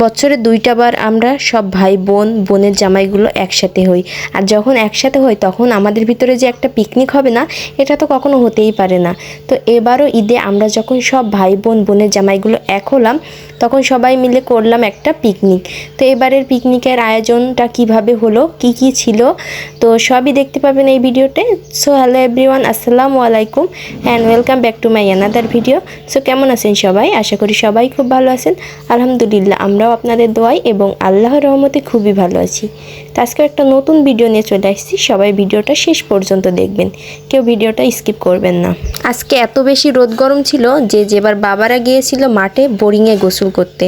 বছরে দুইটা বার আমরা সব ভাই, বোন, বোনের জামাইগুলো একসাথে হই। আর যখন একসাথে হই তখন আমাদের ভিতরে যে একটা পিকনিক হবে না, এটা তো কখনো হতেই পারে না। তো এবারও ঈদে আমরা যখন সব ভাই, বোন, বোনের জামাইগুলো এক হলাম, তখন সবাই মিলে করলাম একটা পিকনিক তো এবারের পিকনিকের আয়োজনটা কীভাবে হলো, কি কি ছিল, তো সবই দেখতে পাবেন এই ভিডিওতে। সো হ্যালো এভরিওয়ান আসসালামু আলাইকুম and welcome back to my another video so কেমন আছেন সবাই? আশা করি সবাই খুব ভালো আছেন। আলহামদুলিল্লাহ আমরাও আপনাদের দোয়াই এবং আল্লাহর রহমতে খুবই ভালো আছি। তো আজকে একটা নতুন ভিডিও নিয়ে চলে আসছি। সবাই ভিডিওটা শেষ পর্যন্ত দেখবেন। কেউ ভিডিওটা স্কিপ করবেন না। আজকে এত বেশি রোদ গরম ছিল যে যেবার বাবারা গিয়েছিল মাঠে বোরিংয়ে গোসল করতে।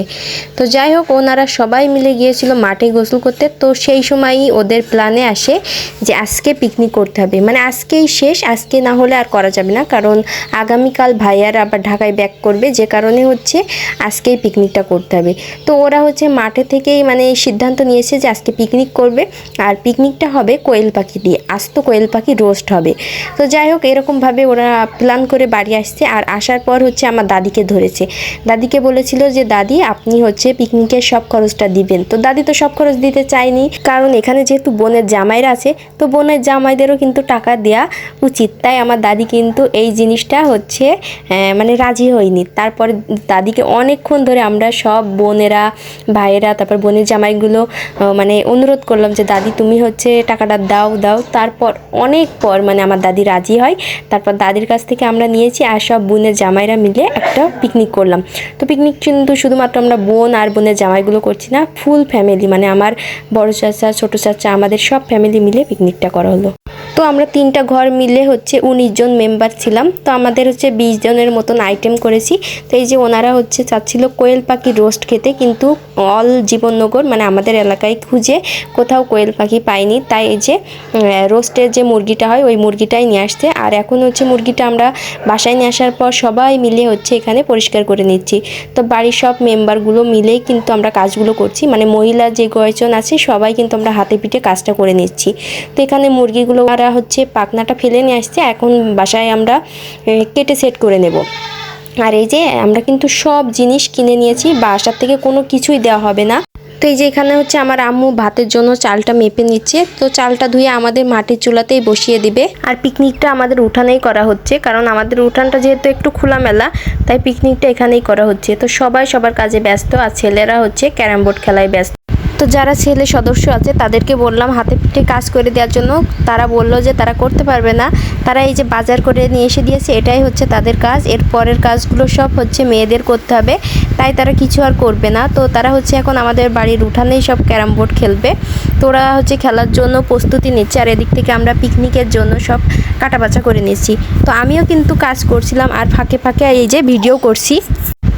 তো যাই হোক, ওনারা সবাই মিলে গিয়েছিল মাঠে গোসল করতে। তো সেই সময়ই ওদের প্ল্যানে আসে যে আজকে পিকনিক করতে হবে। মানে আজকেই শেষ, আজকে না হলে আর করা যাবে না। কারণ আগামীকাল ভাইয়ার আবার ঢাকায় ব্যাক করবে। যে কারণে হচ্ছে আজকেই পিকনিকটা করতে হবে। তো ওরা হচ্ছে মাঠে থেকেই মানে সিদ্ধান্ত নিয়েছে যে আজকে পিকনিক করবে। আর পিকনিকটা হবে কোয়েল পাখি দিয়ে। আস্ত কোয়েল পাখি রোস্ট হবে। তো যাই হোক, এরকমভাবে ওরা প্ল্যান করে বাড়ি আসছে। আর আসার পর হচ্ছে আমার দাদিকে ধরেছে। দাদিকে বলেছিল যে, দাদি, আপনি হচ্ছে পিকনিকের সব খরচটা দিবেন। তো দাদি তো সব খরচ দিতে চায়নি। কারণ এখানে যেহেতু বোনের জামাইরা আছে, তো বোনের জামাইদেরও কিন্তু টাকা দেওয়া উচিত। তাই আমার দাদি কিন্তু এই জিনিসটা হচ্ছে মানে রাজি হয়নি। তারপরে দাদিকে অনেকক্ষণ ধরে আমরা সব বোনেরা, ভাইয়েরা, তারপর বোনের জামাইগুলো মানে অনুরোধ করলাম যে, দাদি, তুমি হচ্ছে টাকাটা দাও দাও। তারপর অনেক পর মানে আমার দাদি রাজি হয়। তারপর দাদির কাছ থেকে আমরা নিয়েছি আর সব বোনের জামাইরা মিলে একটা পিকনিক করলাম। তো পিকনিক কিন্তু শুধুমাত্র আমরা বোন আর বোনের জামাইগুলো করছি না ফুল ফ্যামিলি মানে আমার বড় চাচা, ছোটো চাচা, আমাদের সব ফ্যামিলি মিলে পিকনিকটা করা হলো। তো আমরা তিনটা ঘর মিলে হচ্ছে উনিশ জন মেম্বার ছিলাম। তো আমাদের হচ্ছে বিশ জনের মতন আইটেম করেছি। তো এই যে ওনারা হচ্ছে চাচ্ছিল কোয়েল পাখি রোস্ট খেতে, কিন্তু অল জীবননগর মানে আমাদের এলাকায় খুঁজে কোথাও কোয়েল পাখি পাইনি। তাই এই যে রোস্টের যে মুরগিটা হয়, ওই মুরগিটাই নিয়ে আসছে। আর এখন হচ্ছে মুরগিটা আমরা বাসায় নিয়ে আসার পর সবাই মিলে হচ্ছে এখানে পরিষ্কার করে নিচ্ছি। তো বাড়ির সব মেম্বারগুলো মিলেই কিন্তু আমরা কাজগুলো করছি। মানে মহিলা যে কয়েকজন আছে, সবাই কিন্তু আমরা হাতে পিঠে কাজটা করে নিচ্ছি। তো এখানে মুরগিগুলো ওরা হচ্ছে পাখনাটা ফেলে নিয়ে আসছে, এখন বাসায় আমরা কেটে সেট করে নেব। আর এই যে আমরা কিন্তু সব জিনিস কিনে নিয়েছি, বাসার থেকে কোনো কিছুই দেওয়া হবে না। তো এই যে এখানে হচ্ছে আমার আম্মু ভাতের জন্য চালটা মেপে নিচ্ছে, তো চালটা ধুয়ে আমাদের মাটির চুলাতেই বসিয়ে দিবে। আর পিকনিকটা আমাদের উঠানেই করা হচ্ছে, কারণ আমাদের উঠানটা যেহেতু একটু খোলামেলা, তাই পিকনিকটা এখানেই করা হচ্ছে। তো সবাই সবার কাজে ব্যস্ত, আর ছেলেরা হচ্ছে ক্যারাম বোর্ড খেলায় ব্যস্ত। তো যারা ছেলে সদস্য আছে, তাদেরকে বললাম হাতে পিঠে কাজ করে দেওয়ার জন্য। তারা বলল যে তারা করতে পারবে না। তারা এই যে বাজার করে নিয়ে এসে দিয়েছে, এটাই হচ্ছে তাদের কাজ। এর পরের কাজগুলো সব হচ্ছে মেয়েদের করতে হবে। তাই তারা কিছু আর করবে না। তো তারা হচ্ছে এখন আমাদের বাড়ির উঠানেই সব ক্যারাম বোর্ড খেলবে। তো ওরা হচ্ছে খেলার জন্য প্রস্তুতি নিচ্ছে আর এদিক থেকে আমরা পিকনিকের জন্য সব কাটাবাচা করে নিচ্ছি। তো আমিও কিন্তু কাজ করছিলাম আর ফাঁকে ফাঁকে এই যে ভিডিও করছি।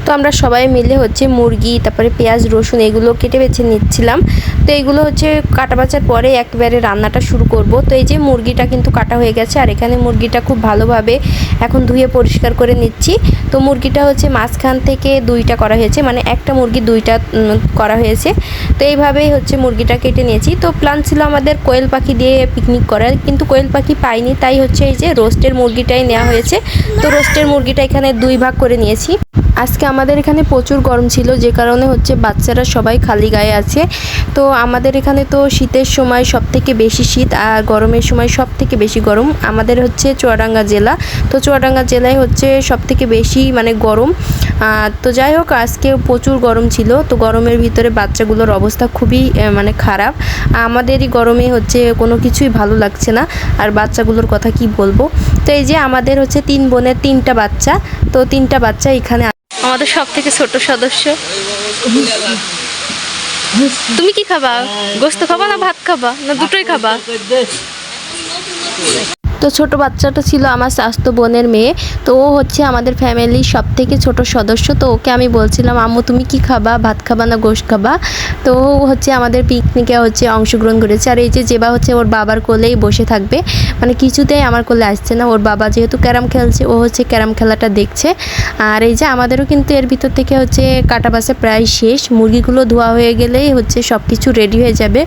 তো আমরা সবাই মিলে হচ্ছে মুরগি, তারপরে পেঁয়াজ, রসুন এগুলো কেটে বেছে নিচ্ছিলাম। তো এগুলো হচ্ছে কাটা বাচার পরে একবারে রান্নাটা শুরু করব। তো এই যে মুরগিটা কিন্তু কাটা হয়ে গেছে, আর এখানে মুরগিটা খুব ভালোভাবে এখন ধুয়ে পরিষ্কার করে নিচ্ছি। তো মুরগিটা হচ্ছে মাঝখান থেকে দুইটা করা হয়েছে মানে একটা মুরগি দুইটা করা হয়েছে। তো এইভাবেই হচ্ছে মুরগিটা কেটে নিয়েছি। তো প্ল্যান ছিল আমাদের কোয়েল পাখি দিয়ে পিকনিক করার, কিন্তু কোয়েল পাখি পাইনি, তাই হচ্ছে এই যে রোস্টের মুরগিটাই নেওয়া হয়েছে। তো রোস্টের মুরগিটা এখানে দুই ভাগ করে নিয়েছি। আজকে আমাদের এখানে প্রচুর গরম ছিল, যে কারণে হচ্ছে বাচ্চারা সবাই খালি গায়ে আছে। তো আমাদের এখানে তো শীতের সময় সব থেকে বেশি শীত আর গরমের সময় সব থেকে বেশি গরম। আমাদের হচ্ছে চুয়াডাঙ্গা জেলা। তো চুয়াডাঙ্গা জেলায় হচ্ছে সব থেকে বেশি মানে গরম। তো যাই হোক, আজকে প্রচুর গরম ছিল। তো গরমের ভিতরে বাচ্চাগুলোর অবস্থা খুবই মানে খারাপ। আমাদেরই গরমে হচ্ছে কোনো কিছুই ভালো লাগছে না। আর বাচ্চাগুলোর কথা কি বলব? তো এই যে আমাদের হচ্ছে তিন বোনের তিনটা বাচ্চা। তো তিনটা বাচ্চা এখানে আমাদের সব থেকে ছোট সদস্য। তুমি কি খাবা? গোস্ত খাবা না ভাত খাবা? না দুটোই খাবা? তো ছোট বাচ্চাটা ছিল আমার স্বাস্থ্য বোনের মেয়ে, তো ও হচ্ছে আমাদের ফ্যামিলির সব থেকে ছোট সদস্য। তো ওকে আমি বলছিলাম, আম্মু, তুমি কি খাবা? ভাত খাবা না গোশ খাবা? তো ও হচ্ছে আমাদের পিকনিকে হচ্ছে অংশগ্রহণ করেছে। আর এই যে যেবা হচ্ছে ওর বাবার কোলেই বসে থাকবে। মানে কিছুতেই আমার কোলে আসছে না। ওর বাবা যেহেতু ক্যারাম খেলছে, ও হচ্ছে ক্যারাম খেলাটা দেখছে। আর এই যে আমাদেরও কিন্তু এর ভিতর থেকে হচ্ছে কাটা বাসা প্রায় শেষ। মুরগিগুলো ধোয়া হয়ে গেলেই হচ্ছে সব কিছু রেডি হয়ে যাবে।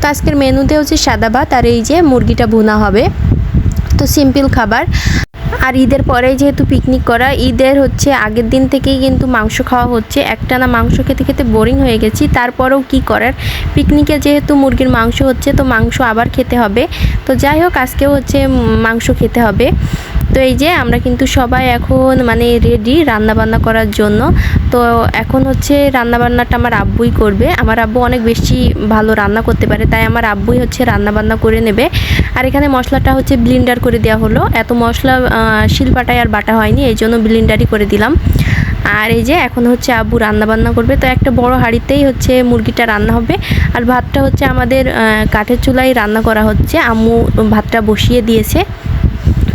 তো আজকের মেনুতে হচ্ছে সাদা ভাত আর এই যে মুরগিটা ভুনা হবে। তো সিম্পল খাবার। আর ঈদের পরে যেহেতু পিকনিক করা, ঈদের হচ্ছে আগের দিন থেকেই কিন্তু মাংস খাওয়া হচ্ছে। একটানা মাংস খেতে খেতে বোরিং হয়ে গেছি। তারপরেও কি করার? পিকনিকে যেহেতু মুরগির মাংস হচ্ছে, তো মাংস আবার খেতে হবে। তো যাই হোক, আজকেও হচ্ছে মাংস খেতে হবে। তো এই যে আমরা কিন্তু সবাই এখন মানে রেডি রান্না বান্না করার জন্য। তো এখন হচ্ছে রান্না বান্নাটা আমার আব্বুই করবে। আমার আব্বু অনেক বেশি ভালো রান্না করতে পারে, তাই আমার আব্বুই হচ্ছে রান্না বান্না করে নেবে। আর এখানে মশলাটা হচ্ছে ব্লিন্ডার করে দেওয়া হলো। এত মশলা শিলপাটায় আর বাটা হয়নি, এই জন্য ব্লিন্ডারই করে দিলাম। আর এই যে এখন হচ্ছে আব্বু রান্না বান্না করবে, তো একটা বড় হাঁড়িতেই হচ্ছে মুরগিটা রান্না হবে। আর ভাতটা হচ্ছে আমাদের কাঠের চুলায় রান্না করা হচ্ছে। আম্মু ভাতটা বসিয়ে দিয়েছে।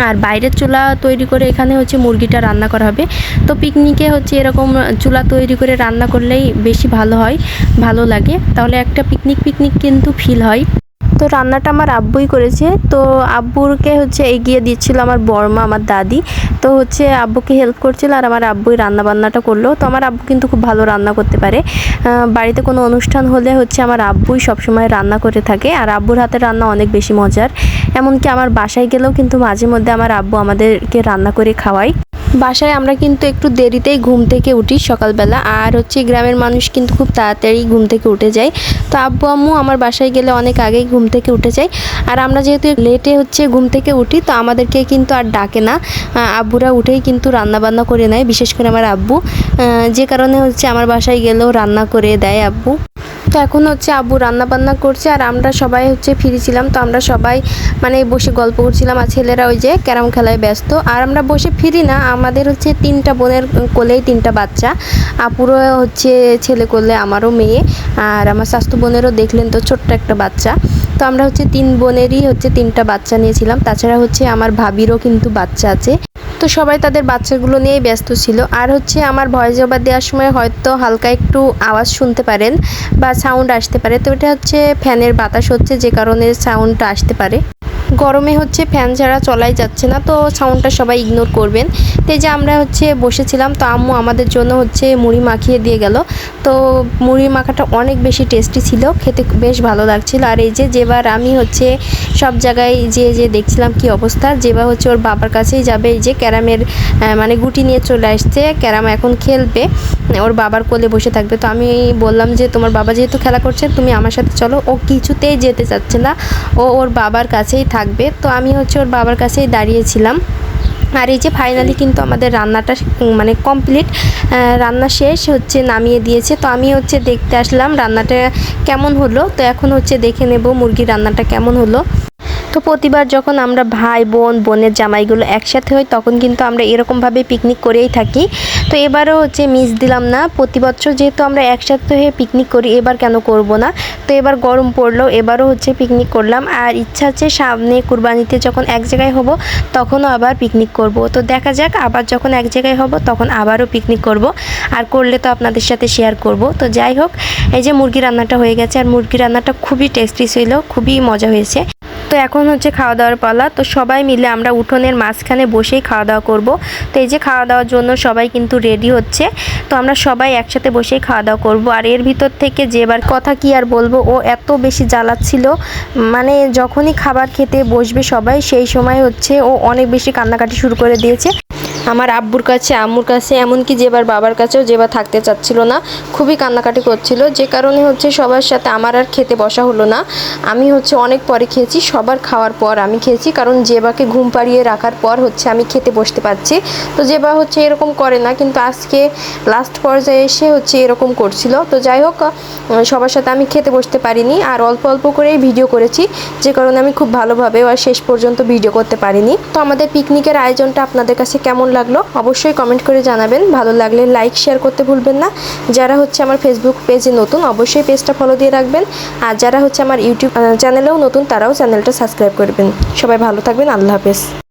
আর বাইরের চুলা তৈরি করে এখানে হচ্ছে মুরগিটা রান্না করা হবে। তো পিকনিকে হচ্ছে এরকম চুলা তৈরি করে রান্না করলেই বেশি ভালো হয়, ভালো লাগে। তাহলে একটা পিকনিক পিকনিক কিন্তু ফিল হয়। তো রান্নাটা আমার আব্বুই করেছে। তো আব্বুরকে হচ্ছে এগিয়ে দিচ্ছিল আমার বড়মা আমার দাদি। তো হচ্ছে আব্বুকে হেল্প করছিল আর আমার আব্বুই রান্না বান্নাটা করল। তো আমার আব্বু কিন্তু খুব ভালো রান্না করতে পারে। বাড়িতে কোনো অনুষ্ঠান হলে হচ্ছে আমার আব্বুই সবসময় রান্না করে থাকে। আর আব্বুর হাতের রান্না অনেক বেশি মজার। এমনকি আমার বাসায় গেলেও কিন্তু মাঝে মধ্যে আমার আব্বু আমাদেরকে রান্না করে খাওয়ায়। বাসায় আমরা কিন্তু একটু দেরিতেই ঘুম থেকে উঠি সকালবেলা। আর হচ্ছে গ্রামের মানুষ কিন্তু খুব তাড়াতাড়ি ঘুম থেকে উঠে যায়। তো আব্বু আম্মু আমার বাসায় গেলে অনেক আগেই ঘুম থেকে উঠে যায়। আর আমরা যেহেতু লেটে হচ্ছে ঘুম থেকে উঠি, তো আমাদেরকে কিন্তু আর ডাকে না। আব্বুরা উঠেই কিন্তু রান্না বান্না করে নেয়, বিশেষ করে আমার আব্বু। যে কারণে হচ্ছে আমার বাসায় গেলেও রান্না করে দেয় আব্বু। তো এখন হচ্ছে আব্বু রান্না বান্না করছে আর আমরা সবাই হচ্ছে ফিরেছিলাম। তো আমরা সবাই মানে বসে গল্প করছিলাম আর ছেলেরা ওই যে ক্যারাম খেলায় ব্যস্ত। আর আমরা বসে ফিরি না, আমাদের হচ্ছে তিনটা বোনের কোলেই তিনটা বাচ্চা। আপুরও হচ্ছে ছেলে কোলে, আমারও মেয়ে আর আমার স্বাস্থ্য বোনেরও দেখলেন তো ছোট্ট একটা বাচ্চা। তো আমরা হচ্ছে তিন বোনেরই হচ্ছে তিনটা বাচ্চা নিয়েছিলাম। তাছাড়া হচ্ছে আমার ভাবিরও কিন্তু বাচ্চা আছে। তো সবাই তাদের বাচ্চাগুলো নিয়েই ব্যস্ত ছিল। আর হচ্ছে আমার ভয়েস ওভার দেওয়ার সময় হয়তো হালকা একটু আওয়াজ শুনতে পারেন বা সাউন্ড আসতে পারে। তো এটা হচ্ছে ফ্যানের বাতাস হচ্ছে যে কারণে সাউন্ডটা আসতে পারে। গরমে হচ্ছে ফ্যান ছাড়া চলাই যাচ্ছে না, তো সাউন্ডটা সবাই ইগনোর করবেন। তো যে আমরা হচ্ছে বসেছিলাম, তো আম্মু আমাদের জন্য হচ্ছে মুড়ি মাখিয়ে দিয়ে গেল। তো মুড়ি মাখাটা অনেক বেশি টেস্টি ছিল, খেতে বেশ ভালো লাগছিল। আর এই যে যেবার আমি হচ্ছে সব জায়গায় যে যে দেখছিলাম কি অবস্থা। যেবার হচ্ছে ওর বাবার কাছেই যাবে, এই যে ক্যারামের মানে গুটি নিয়ে চলে আসছে, ক্যারাম এখন খেলবে, ওর বাবার কোলে বসে থাকবে। তো আমি বললাম যে, তোমার বাবা যেহেতু খেলা করছে, তুমি আমার সাথে চলো। ও কিছুতেই যেতে চাচ্ছে না। ও ওর বাবার কাছেই থাকবে। তো আমি হচ্ছে ওর বাবার কাছেই দাঁড়িয়েছিলাম। আর এই যে ফাইনালি কিন্তু আমাদের রান্নাটা মানে কমপ্লিট রান্না শেষ হচ্ছে, নামিয়ে দিয়েছে। তো আমি হচ্ছে দেখতে আসলাম রান্নাটা কেমন হলো। তো এখন হচ্ছে দেখে নেব মুরগির রান্নাটা কেমন হলো। তো প্রতিবার যখন আমরা ভাই, বোন, বোনের জামাইগুলো একসাথে হই, তখন কিন্তু আমরা এরকমভাবে পিকনিক করেই থাকি। তো এবারও হচ্ছে মিস দিলাম না। প্রতি বছর যেহেতু আমরা একসাথে হয়ে পিকনিক করি, এবার কেন করব না? তো এবার গরম পড়ল, এবারও হচ্ছে পিকনিক করলাম। আর ইচ্ছা আছে সামনে কুরবানিতে যখন এক জায়গায় হব, তখনও আবার পিকনিক করব। তো দেখা যাক, আবার যখন এক জায়গায় হব, তখন আবারও পিকনিক করব। আর করলে তো আপনাদের সাথে শেয়ার করব। তো যাই হোক, এই যে মুরগি রান্নাটা হয়ে গেছে। আর মুরগি রান্নাটা খুবই টেস্টি ছিল, খুবই মজা হয়েছে। তো এখন হচ্ছে খাওয়া দাওয়ার পালা। তো সবাই মিলে আমরা উঠোনের মাঝখানে বসেই খাওয়া দাওয়া করব। তো এই যে খাওয়া দাওয়ার জন্য সবাই কিন্তু রেডি হচ্ছে। তো আমরা সবাই একসাথে বসেই খাওয়া দাওয়া করব। আর এর ভিতর থেকে যে এবার কথা কি আর বলব, ও এত বেশি জ্বালাচ্ছিল। মানে যখনই খাবার খেতে বসবে সবাই, সেই সময় হচ্ছে ও অনেক বেশি কান্নাকাটি শুরু করে দিয়েছে। আমার আব্বুর কাছে, আম্মুর কাছে, এমনকি যেবার বাবার কাছেও যেবার থাকতে চাচ্ছিল না, খুবই কান্নাকাটি করছিল। যে কারণে হচ্ছে সবার সাথে আমার আর খেতে বসা হলো না। আমি হচ্ছে অনেক পরে খেয়েছি, সবার খাওয়ার পর আমি খেয়েছি, কারণ জেবাকে ঘুম পাড়িয়ে রাখার পর হচ্ছে আমি খেতে বসতে পারছি। তো জেবা হচ্ছে এরকম করে না, কিন্তু আজকে লাস্ট পর্যায়ে এসে হচ্ছে এরকম করছিল। তো যাই হোক সবার সাথে আমি খেতে বসতে পারিনি, আর অল্প অল্প করেই ভিডিও করেছি, যে কারণে আমি খুব ভালোভাবে আর শেষ পর্যন্ত ভিডিও করতে পারিনি। তো আমাদের পিকনিকের আয়োজনটা আপনাদের কাছে কেমন লাগল অবশ্যই কমেন্ট করে জানাবেন। ভালো লাগলে লাইক শেয়ার করতে ভুলবেন না। যারা হচ্ছে আমার ফেসবুক পেজে নতুন, অবশ্যই পেজটা ফলো দিয়ে রাখবেন। আর যারা হচ্ছে আমার ইউটিউব চ্যানেলেও নতুন, তারাও চ্যানেলটা সাবস্ক্রাইব করবেন। সবাই ভালো থাকবেন, আল্লাহ হাফেজ।